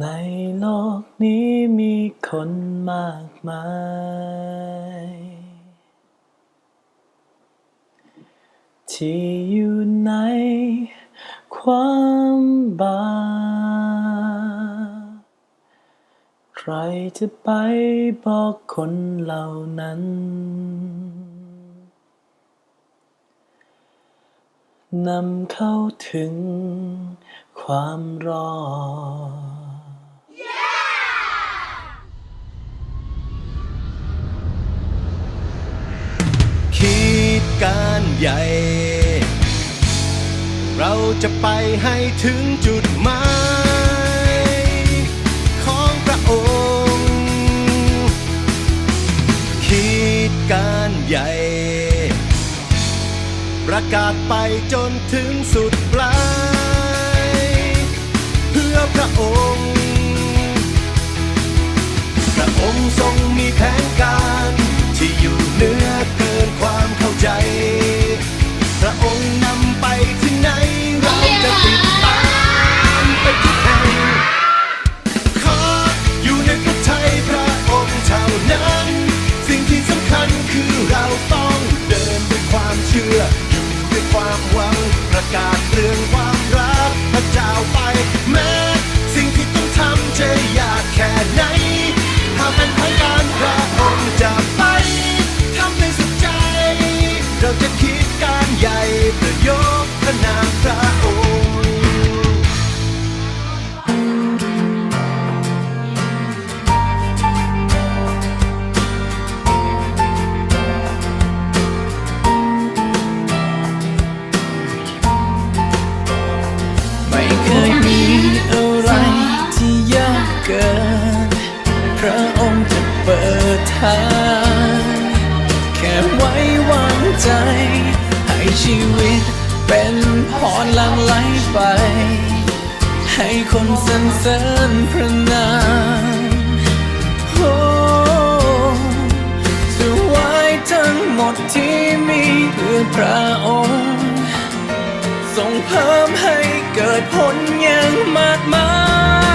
ในโลกนี้มีคนมากมาย ที่อยู่ในความบาปใครจะไปบอกคนเหล่านั้น นำเข้าถึงความรอด การใหญ่ เราจะไปให้ถึงจุดหมายของพระองค์ คิดการใหญ่ ประกาศไปจนถึงสุดปลาย ประกาศเรื่องความรักพระเจ้าไป แม้สิ่งที่ต้องทำจะยากแค่ไหนถ้าเป็นทางการพระองค์จะไปทำในสุดใจ เราจะคิดการใหญ่ประโยชน์ ระองค์จะเปิดทาง แค่ไว้วางใจ ให้ชีวิตเป็นพรลังไหลไป ให้คนสรรเสริญพระนามโอ้จะไว้ทั้งหมดที่มีเพื่อพระองค์ส่งเพิ่มให้เกิดผลอย่างมากมาย